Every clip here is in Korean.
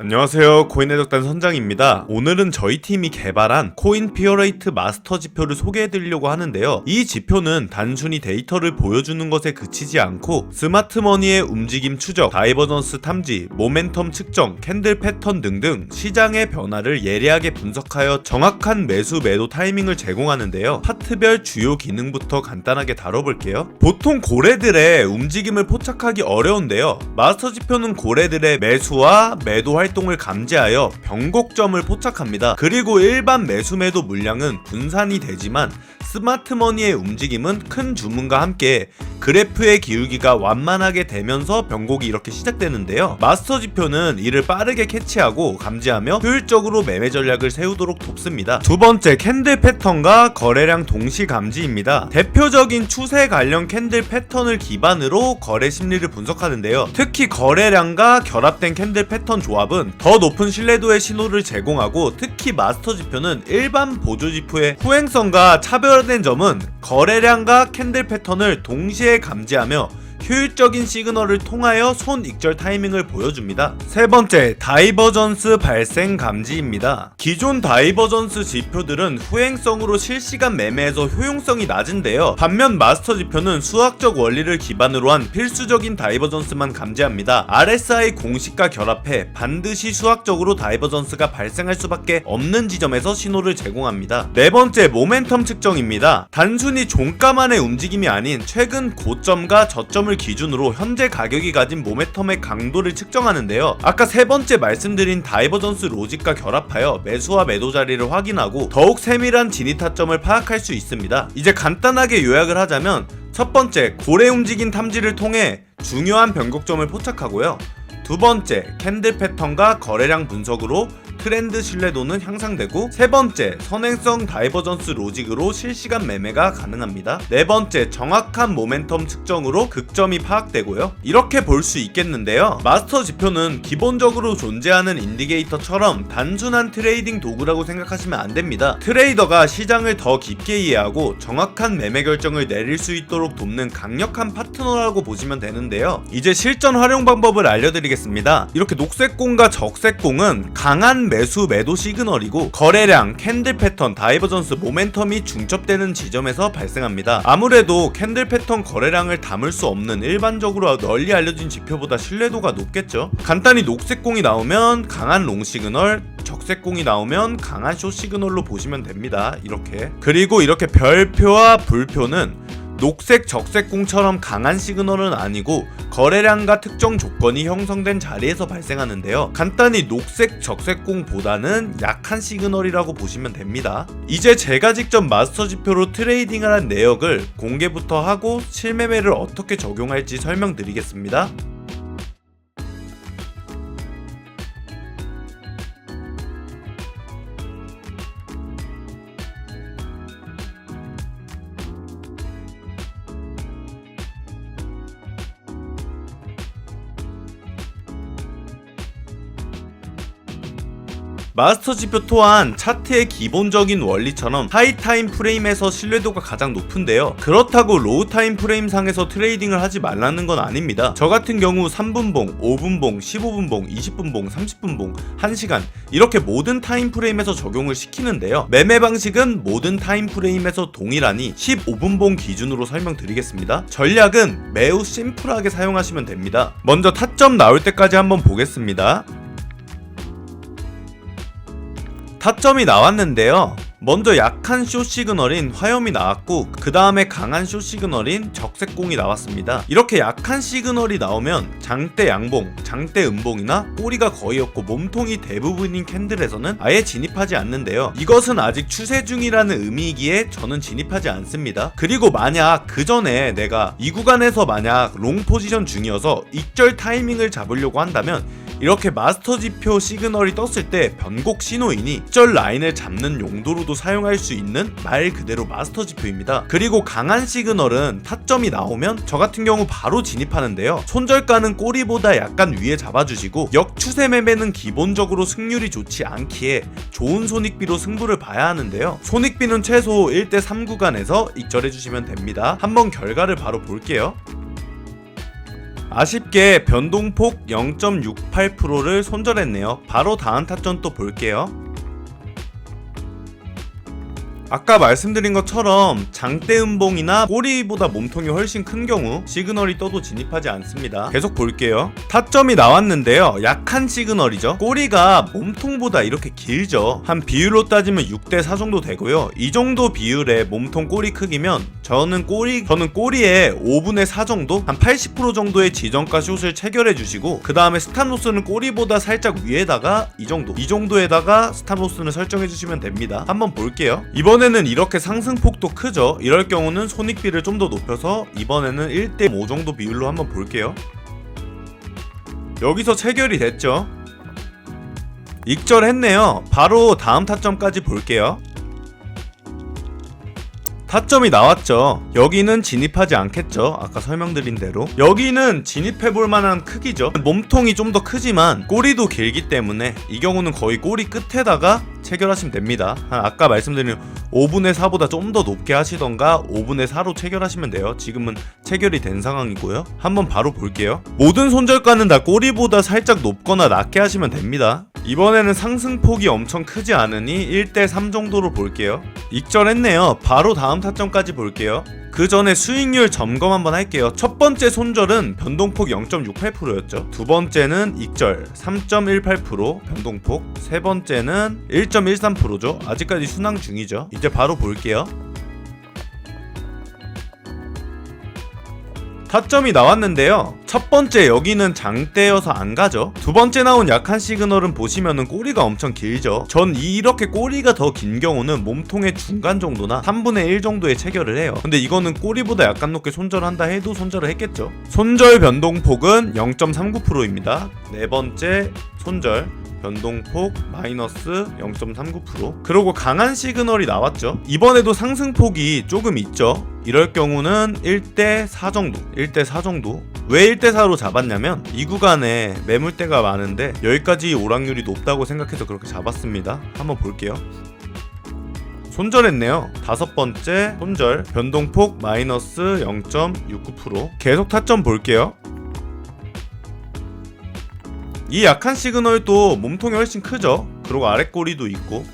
안녕하세요. 코인해적단 선장입니다. 오늘은 저희 팀이 개발한 코인 피어레이트 마스터 지표를 소개해드리려고 하는데요. 이 지표는 단순히 데이터를 보여주는 것에 그치지 않고 스마트머니의 움직임 추적, 다이버전스 탐지, 모멘텀 측정, 캔들 패턴 등등 시장의 변화를 예리하게 분석하여 정확한 매수 매도 타이밍을 제공하는데요. 파트별 주요 기능부터 간단하게 다뤄볼게요. 보통 고래들의 움직임을 포착하기 어려운데요. 마스터 지표는 고래들의 매수와 매도 활 동을 감지하여 변곡점을 포착합니다. 그리고 일반 매수 매도 물량은 분산이 되지만 스마트머니의 움직임은 큰 주문과 함께 그래프의 기울기가 완만하게 되면서 변곡이 이렇게 시작되는데요. 마스터 지표는 이를 빠르게 캐치하고 감지하며 효율적으로 매매 전략을 세우도록 돕습니다. 두 번째 캔들 패턴과 거래량 동시 감지입니다. 대표적인 추세 관련 캔들 패턴을 기반으로 거래 심리를 분석하는데요. 특히 거래량과 결합된 캔들 패턴 조합은 더 높은 신뢰도의 신호를 제공하고 특히 마스터 지표는 일반 보조 지표의 후행성과 차별화된 점은 거래량과 캔들 패턴을 동시에 감지하며 효율적인 시그널을 통하여 손 익절 타이밍을 보여줍니다. 세 번째, 다이버전스 발생 감지입니다. 기존 다이버전스 지표들은 후행성으로 실시간 매매에서 효용성이 낮은데요. 반면 마스터 지표는 수학적 원리를 기반으로 한 필수적인 다이버전스만 감지합니다. RSI 공식과 결합해 반드시 수학적으로 다이버전스가 발생할 수밖에 없는 지점에서 신호를 제공합니다. 네 번째, 모멘텀 측정입니다. 단순히 종가만의 움직임이 아닌 최근 고점과 저점을 기준으로 현재 가격이 가진 모멘텀의 강도를 측정하는데요. 아까 세 번째 말씀드린 다이버전스 로직과 결합하여 매수와 매도 자리를 확인하고 더욱 세밀한 진입 타점을 파악할 수 있습니다. 이제 간단하게 요약을 하자면 첫 번째, 고래 움직임 탐지를 통해 중요한 변곡점을 포착하고요. 두 번째, 캔들 패턴과 거래량 분석으로 트렌드 신뢰도는 향상되고 세 번째, 선행성 다이버전스 로직으로 실시간 매매가 가능합니다. 네 번째, 정확한 모멘텀 측정으로 극점이 파악되고요. 이렇게 볼 수 있겠는데요. 마스터 지표는 기본적으로 존재하는 인디게이터처럼 단순한 트레이딩 도구라고 생각하시면 안 됩니다. 트레이더가 시장을 더 깊게 이해하고 정확한 매매 결정을 내릴 수 있도록 돕는 강력한 파트너라고 보시면 되는데요. 이제 실전 활용 방법을 알려드리겠습니다. 이렇게 녹색공과 적색공은 강한 매수 매도 시그널이고 거래량, 캔들 패턴, 다이버전스, 모멘텀이 중첩되는 지점에서 발생합니다. 아무래도 캔들 패턴 거래량을 담을 수 없는 일반적으로 널리 알려진 지표보다 신뢰도가 높겠죠. 간단히 녹색 공이 나오면 강한 롱 시그널, 적색공이 나오면 강한 숏 시그널로 보시면 됩니다. 이렇게. 그리고 이렇게 별표와 불표는 녹색 적색공처럼 강한 시그널은 아니고 거래량과 특정 조건이 형성된 자리에서 발생하는데요. 간단히 녹색 적색공보다는 약한 시그널이라고 보시면 됩니다. 이제 제가 직접 마스터 지표로 트레이딩을 한 내역을 공개부터 하고 실매매를 어떻게 적용할지 설명드리겠습니다. 마스터 지표 또한 차트의 기본적인 원리처럼 하이 타임 프레임에서 신뢰도가 가장 높은데요. 그렇다고 로우 타임 프레임 상에서 트레이딩을 하지 말라는 건 아닙니다. 저 같은 경우 3분봉, 5분봉, 15분봉, 20분봉, 30분봉, 1시간 이렇게 모든 타임 프레임에서 적용을 시키는데요. 매매 방식은 모든 타임 프레임에서 동일하니 15분봉 기준으로 설명드리겠습니다. 전략은 매우 심플하게 사용하시면 됩니다. 먼저 타점 나올 때까지 한번 보겠습니다. 타점이 나왔는데요. 먼저 약한 쇼 시그널인 화염이 나왔고 그 다음에 강한 쇼 시그널인 적색공이 나왔습니다. 이렇게 약한 시그널이 나오면 장대 양봉, 장대 음봉이나 꼬리가 거의 없고 몸통이 대부분인 캔들에서는 아예 진입하지 않는데요. 이것은 아직 추세 중이라는 의미이기에 저는 진입하지 않습니다. 그리고 만약 그 전에 내가 이 구간에서 만약 롱 포지션 중이어서 익절 타이밍을 잡으려고 한다면 이렇게 마스터 지표 시그널이 떴을 때 변곡 신호이니 절 라인을 잡는 용도로도 사용할 수 있는 말 그대로 마스터 지표입니다. 그리고 강한 시그널은 타점이 나오면 저 같은 경우 바로 진입하는데요. 손절가는 꼬리보다 약간 위에 잡아주시고 역추세 매매는 기본적으로 승률이 좋지 않기에 좋은 손익비로 승부를 봐야 하는데요. 손익비는 최소 1대3 구간에서 익절해 주시면 됩니다. 한번 결과를 바로 볼게요. 아쉽게 변동폭 0.68%를 손절했네요. 바로 다음 타점 또 볼게요. 아까 말씀드린 것처럼 장대 음봉이나 꼬리보다 몸통이 훨씬 큰 경우 시그널이 떠도 진입하지 않습니다. 계속 볼게요. 타점이 나왔는데요. 약한 시그널이죠. 꼬리가 몸통보다 이렇게 길죠. 한 비율로 따지면 6대 4 정도 되고요. 이 정도 비율의 몸통 꼬리 크기면 저는 꼬리 저는 꼬리에 5분의 4 정도 한 80% 정도의 지정가 숏을 체결해 주시고 그 다음에 스탄로스는 꼬리보다 살짝 위에다가 이 정도 이 정도에다가 스탄로스는 설정해 주시면 됩니다. 한번 볼게요. 이번 에는 이렇게 상승폭도 크죠. 이럴 경우는 손익비를 좀 더 높여서 이번에는 1대 5 정도 비율로 한번 볼게요. 여기서 체결이 됐죠. 익절했네요. 바로 다음 타점까지 볼게요. 타점이 나왔죠. 여기는 진입하지 않겠죠. 아까 설명드린 대로. 여기는 진입해볼 만한 크기죠. 몸통이 좀 더 크지만 꼬리도 길기 때문에 이 경우는 거의 꼬리 끝에다가 체결하시면 됩니다. 한 아까 말씀드린 5분의 4보다 좀 더 높게 하시던가 5분의 4로 체결하시면 돼요. 지금은 체결이 된 상황이고요. 한번 바로 볼게요. 모든 손절가는 다 꼬리보다 살짝 높거나 낮게 하시면 됩니다. 이번에는 상승폭이 엄청 크지 않으니 1대 3 정도로 볼게요. 익절했네요. 바로 다음 타점까지 볼게요. 그 전에 수익률 점검 한번 할게요. 첫 번째 손절은 변동폭 0.68%였죠. 두 번째는 익절 3.18% 변동폭. 세 번째는 1.13%죠. 아직까지 순항 중이죠. 이제 바로 볼게요. 타점이 나왔는데요. 첫 번째 여기는 장대여서 안 가죠. 두 번째 나온 약한 시그널은 보시면은 꼬리가 엄청 길죠. 전 이렇게 꼬리가 더 긴 경우는 몸통의 중간 정도나 3분의 1 정도의 체결을 해요. 근데 이거는 꼬리보다 약간 높게 손절한다 해도 손절을 했겠죠. 손절 변동폭은 0.39%입니다. 네 번째 손절 변동폭 마이너스 0.39% 그리고 강한 시그널이 나왔죠 이번에도 상승폭이 조금 있죠 이럴 경우는 1대 4 정도 1대 4 정도 왜 1대 4로 잡았냐면 이 구간에 매물대가 많은데 여기까지 오락률이 높다고 생각해서 그렇게 잡았습니다 한번 볼게요 손절했네요. 다섯 번째 손절 변동폭 마이너스 0.69% 계속 타점 볼게요. 이 약한 시그널도 몸통이 훨씬 크죠. 그리고 아래 꼬리도 있고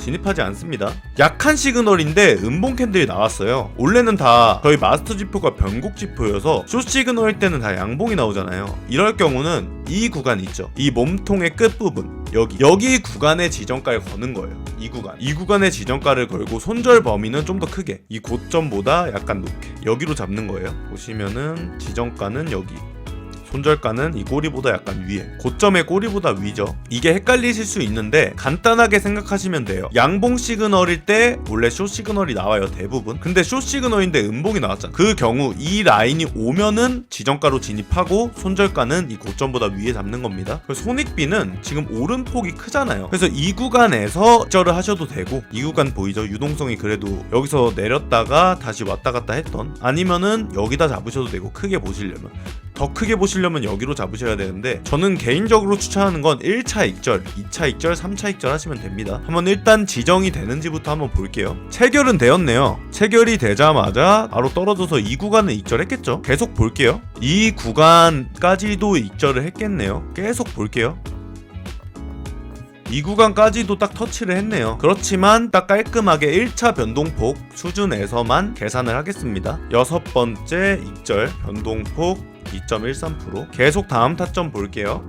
진입하지 않습니다. 약한 시그널인데 음봉 캔들이 나왔어요. 원래는 다 저희 마스터 지표가 변곡 지표여서 숏 시그널일 때는 다 양봉이 나오잖아요. 이럴 경우는 이 구간 있죠. 이 몸통의 끝 부분 여기 여기 구간의 지정가를 거는 거예요. 이 구간 이 구간의 지정가를 걸고 손절 범위는 좀 더 크게 이 고점보다 약간 높게 여기로 잡는 거예요. 보시면은 지정가는 여기 손절가는 이 꼬리보다 약간 위에. 고점의 꼬리보다 위죠. 이게 헷갈리실 수 있는데 간단하게 생각하시면 돼요. 양봉 시그널일 때 원래 숏 시그널이 나와요 대부분. 근데 숏 시그널인데 음봉이 나왔잖아 그 경우 이 라인이 오면은 지정가로 진입하고 손절가는 이 고점보다 위에 잡는 겁니다. 그래서 손익비는 지금 오른폭이 크잖아요. 그래서 이 구간에서 절을 하셔도 되고 이 구간 보이죠? 유동성이 그래도 여기서 내렸다가 다시 왔다 갔다 했던 아니면은 여기다 잡으셔도 되고 크게 보시려면 더 크게 보시려면 여기로 잡으셔야 되는데 저는 개인적으로 추천하는 건 1차 익절, 2차 익절, 3차 익절 하시면 됩니다. 한번 일단 지정이 되는지부터 한번 볼게요. 체결은 되었네요. 체결이 되자마자 바로 떨어져서 이 구간은 익절했겠죠. 계속 볼게요. 이 구간까지도 익절을 했겠네요. 계속 볼게요. 이 구간까지도 딱 터치를 했네요. 그렇지만 딱 깔끔하게 1차 변동폭 수준에서만 계산을 하겠습니다. 여섯 번째 익절 변동폭 2.13% 계속 다음 타점 볼게요.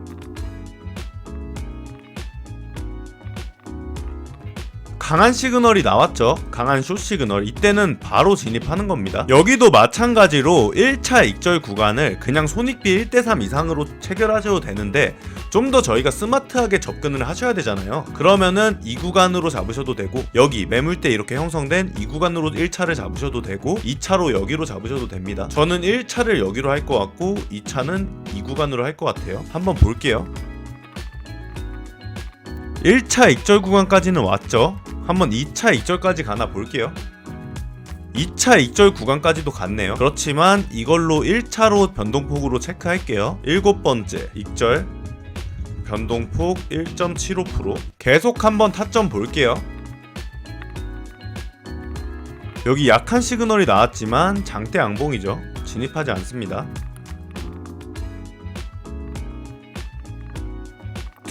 강한 시그널이 나왔죠. 강한 숏 시그널. 이때는 바로 진입하는 겁니다. 여기도 마찬가지로 1차 익절 구간을 그냥 손익비 1대3 이상으로 체결하셔도 되는데 좀 더 저희가 스마트하게 접근을 하셔야 되잖아요. 그러면은 이 구간으로 잡으셔도 되고 여기 매물대 이렇게 형성된 이 구간으로 1차를 잡으셔도 되고 2차로 여기로 잡으셔도 됩니다. 저는 1차를 여기로 할 것 같고 2차는 이 구간으로 할 것 같아요. 한번 볼게요. 1차 익절 구간까지는 왔죠. 한번 2차 익절까지 가나 볼게요. 2차 익절 구간까지도 갔네요. 그렇지만 이걸로 1차로 변동폭으로 체크할게요. 일곱 번째 익절 변동폭 1.75% 계속 한번 타점 볼게요. 여기 약한 시그널이 나왔지만 장대 양봉이죠. 진입하지 않습니다.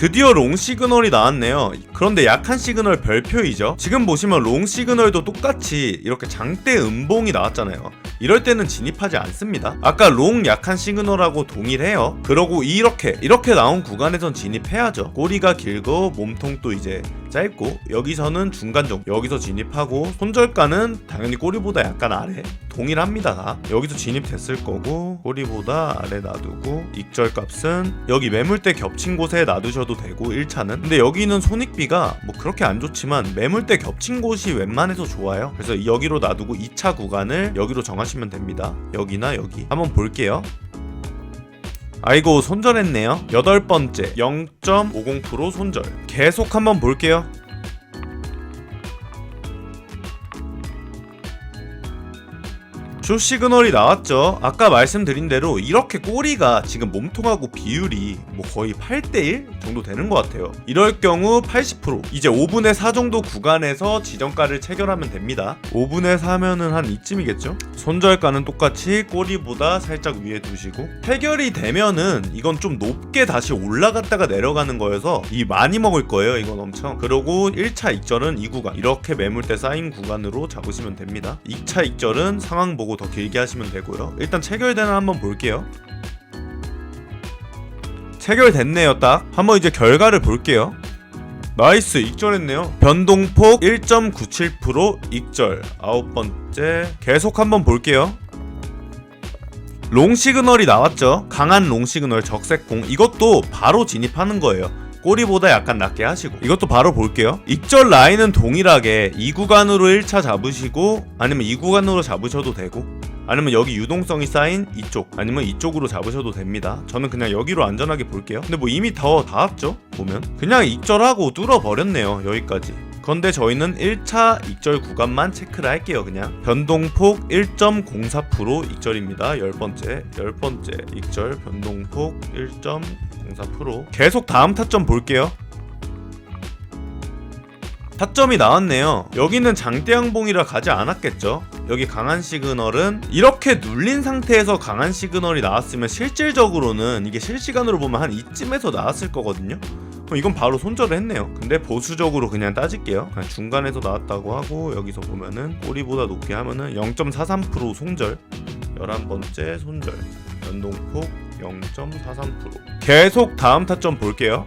드디어 롱 시그널이 나왔네요. 그런데 약한 시그널 별표이죠. 지금 보시면 롱 시그널도 똑같이 이렇게 장대 음봉이 나왔잖아요. 이럴 때는 진입하지 않습니다. 아까 롱 약한 시그널하고 동일해요. 그러고 이렇게 이렇게 나온 구간에선 진입해야죠. 꼬리가 길고 몸통도 이제 짧고 여기서는 중간 정도 여기서 진입하고 손절가는 당연히 꼬리보다 약간 아래 동일합니다. 다 여기서 진입됐을 거고 꼬리보다 아래 놔두고 익절 값은 여기 매물대 겹친 곳에 놔두셔도 되고 1차는. 근데 여기는 손익비가 뭐 그렇게 안 좋지만 매물대 겹친 곳이 웬만해서 좋아요. 그래서 여기로 놔두고 2차 구간을 여기로 정하시면 됩니다. 여기나 여기. 한번 볼게요 아이고 손절했네요. 여덟 번째 0.50% 손절. 계속 한번 볼게요 쇼 시그널이 나왔죠. 아까 말씀드린 대로 이렇게 꼬리가 지금 몸통하고 비율이 뭐 거의 8대1 정도 되는 것 같아요. 이럴 경우 80% 이제 5분의 4 정도 구간에서 지정가를 체결하면 됩니다. 5분의 4면은 한 이쯤이겠죠? 손절가는 똑같이 꼬리보다 살짝 위에 두시고 해결이 되면은 이건 좀 높게 다시 올라갔다가 내려가는 거여서 이 많이 먹을 거예요. 이건 엄청. 그리고 1차 익절은 이 구간 이렇게 매물대 쌓인 구간으로 잡으시면 됩니다. 2차 익절은 상황 보고 더 길게 하시면 되고요. 일단 체결되나 한번 볼게요. 체결됐네요, 딱. 한번 이제 결과를 볼게요. 나이스, 익절했네요. 변동폭 1.97% 익절. 아홉 번째. 계속 한번 볼게요. 롱 시그널이 나왔죠. 강한 롱 시그널 적색공. 이것도 바로 진입하는 거예요. 꼬리보다 약간 낮게 하시고. 이것도 바로 볼게요. 익절 라인은 동일하게 이 구간으로 1차 잡으시고 아니면 이 구간으로 잡으셔도 되고 아니면 여기 유동성이 쌓인 이쪽 아니면 이쪽으로 잡으셔도 됩니다. 저는 그냥 여기로 안전하게 볼게요. 근데 뭐 이미 더 닿았죠? 보면? 그냥 익절하고 뚫어 버렸네요 여기까지. 그런데 저희는 1차 익절 구간만 체크를 할게요 그냥. 변동폭 1.04% 익절입니다. 10번째 10번째 익절 변동폭 1.04% 계속 다음 타점 볼게요 타점이 나왔네요 여기는 장대양봉이라 가지 않았겠죠 여기 강한 시그널은 이렇게 눌린 상태에서 강한 시그널이 나왔으면 실질적으로는 이게 실시간으로 보면 한 이쯤에서 나왔을 거거든요 이건 바로 손절을 했네요. 근데 보수적으로 그냥 따질게요. 그냥 중간에서 나왔다고 하고 여기서 보면은 꼬리보다 높게 하면은 0.43% 손절. 11번째 손절. 연동폭 0.43%. 계속 다음 타점 볼게요.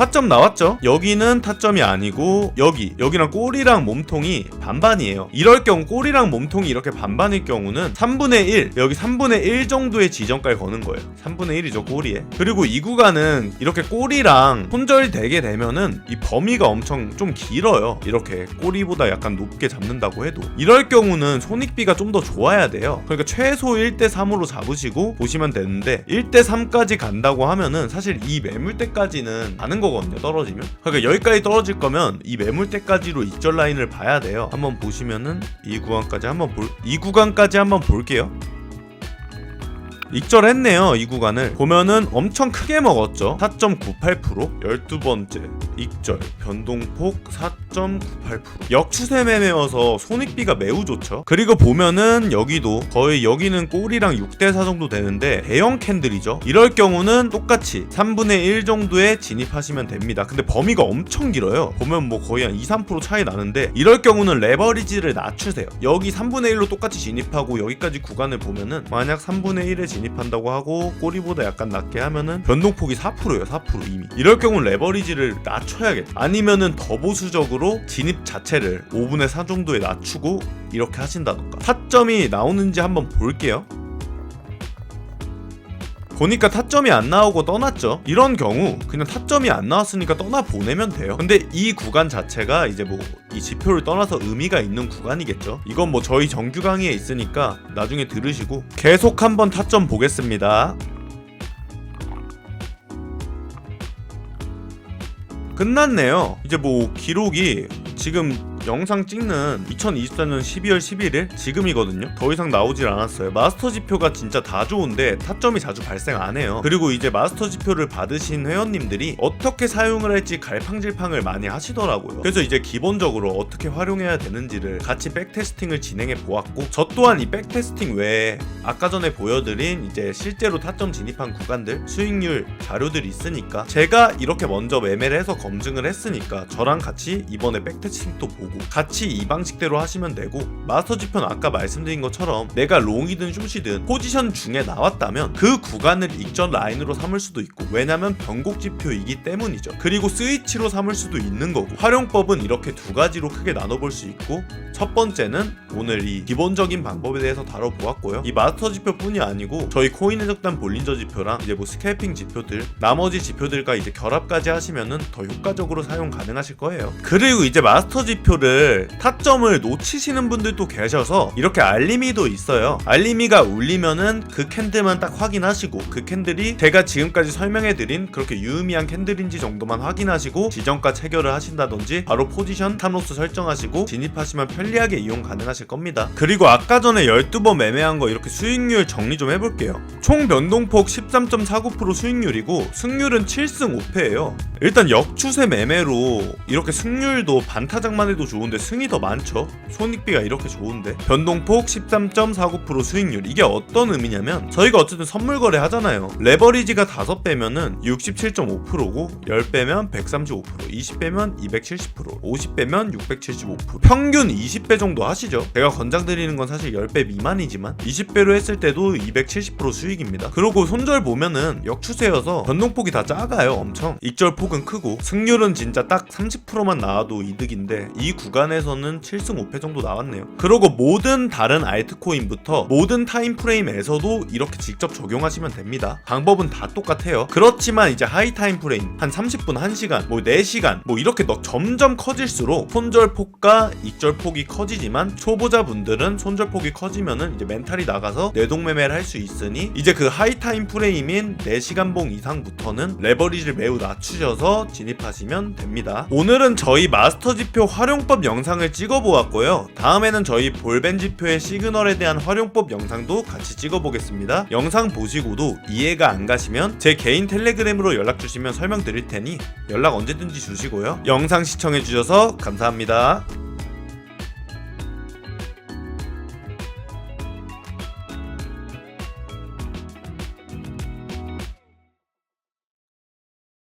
타점 나왔죠? 여기는 타점이 아니고 여기. 여기랑 꼬리랑 몸통이 반반이에요. 이럴 경우 꼬리랑 몸통이 이렇게 반반일 경우는 3분의 1 여기 3분의 1 정도의 지정가를 거는 거예요. 3분의 1이죠 꼬리에. 그리고 이 구간은 이렇게 꼬리랑 손절이 되게 되면은 이 범위가 엄청 좀 길어요. 이렇게 꼬리보다 약간 높게 잡는다고 해도. 이럴 경우는 손익비가 좀 더 좋아야 돼요. 그러니까 최소 1대 3으로 잡으시고 보시면 되는데 1대 3까지 간다고 하면은 사실 이 매물대까지는 가는 거 거든요 떨어지면. 그러니까 여기까지 떨어질 거면 이 매물대까지로 익절 라인을 봐야 돼요. 한번 보시면은 이 구간까지 한번 볼 이 구간까지 한번 볼게요 익절했네요 이 구간을. 보면은 엄청 크게 먹었죠. 4.98% 12번째 익절 변동폭 4.98% 역추세 매매여서 손익비가 매우 좋죠. 그리고 보면은 여기도 거의 여기는 꼬리랑 6대4 정도 되는데 대형 캔들이죠. 이럴 경우는 똑같이 3분의 1 정도에 진입하시면 됩니다. 근데 범위가 엄청 길어요. 보면 뭐 거의 한 2, 3% 차이 나는데 이럴 경우는 레버리지를 낮추세요. 여기 3분의 1로 똑같이 진입하고 여기까지 구간을 보면은 만약 3분의 1에 진입 한다고 하고 꼬리보다 약간 낮게 하면은 변동폭이 4%예요 4% 이미. 이럴 경우는 레버리지를 낮춰야겠다. 아니면은 더 보수적으로 진입 자체를 5분의 4 정도에 낮추고 이렇게 하신다던가. 타점이 나오는지 한번 볼게요 보니까 타점이 안 나오고 떠났죠. 이런 경우 그냥 타점이 안 나왔으니까 떠나 보내면 돼요. 근데 이 구간 자체가 이제 뭐 이 지표를 떠나서 의미가 있는 구간이겠죠. 이건 뭐 저희 정규 강의에 있으니까 나중에 들으시고 계속 한번 타점 보겠습니다. 끝났네요. 이제 뭐 기록이 지금 영상 찍는 2024년 12월 11일 지금이거든요. 더 이상 나오질 않았어요. 마스터 지표가 진짜 다 좋은데 타점이 자주 발생 안 해요. 그리고 이제 마스터 지표를 받으신 회원님들이 어떻게 사용을 할지 갈팡질팡을 많이 하시더라고요. 그래서 이제 기본적으로 어떻게 활용해야 되는지를 같이 백테스팅을 진행해 보았고 저 또한 이 백테스팅 외에 아까 전에 보여드린 이제 실제로 타점 진입한 구간들 수익률 자료들이 있으니까 제가 이렇게 먼저 매매를 해서 검증을 했으니까 저랑 같이 이번에 백테스팅도 보고 같이 이 방식대로 하시면 되고 마스터 지표는 아까 말씀드린 것처럼 내가 롱이든 숏이든 포지션 중에 나왔다면 그 구간을 익전 라인으로 삼을 수도 있고 왜냐면 변곡 지표이기 때문이죠. 그리고 스위치로 삼을 수도 있는 거고 활용법은 이렇게 두 가지로 크게 나눠볼 수 있고 첫 번째는 오늘 이 기본적인 방법에 대해서 다뤄보았고요. 이 마스터 지표뿐이 아니고 저희 코인 해적단 볼린저 지표랑 이제 뭐 스캘핑 지표들 나머지 지표들과 이제 결합까지 하시면은 더 효과적으로 사용 가능하실 거예요. 그리고 이제 마스터 지표 를 타점을 놓치시는 분들도 계셔서 이렇게 알림이도 있어요. 알림이가 울리면은 그 캔들만 딱 확인하시고 그 캔들이 제가 지금까지 설명해드린 그렇게 유의미한 캔들인지 정도만 확인하시고 지정가 체결을 하신다든지 바로 포지션 탐로스 설정하시고 진입하시면 편리하게 이용 가능하실 겁니다. 그리고 아까 전에 12번 매매한 거 이렇게 수익률 정리 좀 해볼게요. 총 변동폭 13.49% 수익률이고 승률은 7승 5패예요. 일단 역추세 매매로 이렇게 승률도 반타작만 해도 좋은데 승이 더 많죠? 손익비가 이렇게 좋은데? 변동폭 13.49% 수익률. 이게 어떤 의미냐면 저희가 어쨌든 선물 거래 하잖아요. 레버리지가 5배면은 67.5%고 10배면 135% 20배면 270% 50배면 675% 평균 20배 정도 하시죠? 제가 권장드리는 건 사실 10배 미만이지만 20배로 했을 때도 270% 수익입니다. 그리고 손절 보면은 역추세여서 변동폭이 다 작아요 엄청. 익절 폭은 크고 승률은 진짜 딱 30%만 나와도 이득인데 이 구간에서는 7승 5패 정도 나왔네요. 그리고 모든 다른 알트코인부터 모든 타임프레임에서도 이렇게 직접 적용하시면 됩니다. 방법은 다 똑같아요. 그렇지만 이제 하이 타임프레임 한 30분 1시간 뭐 4시간 뭐 이렇게 너 점점 커질수록 손절폭과 익절폭이 커지지만 초보자분들은 손절폭이 커지면은 이제 멘탈이 나가서 뇌동매매를 할 수 있으니 이제 그 하이 타임 프레임인 4시간 봉 이상부터는 레버리지를 매우 낮추셔서 진입하시면 됩니다. 오늘은 저희 마스터 지표 활용법 영상을 찍어 보았고요. 다음에는 저희 볼벤 지표의 시그널에 대한 활용법 영상도 같이 찍어 보겠습니다. 영상 보시고도 이해가 안 가시면 제 개인 텔레그램으로 연락 주시면 설명 드릴 테니 연락 언제든지 주시고요. 영상 시청해 주셔서 감사합니다.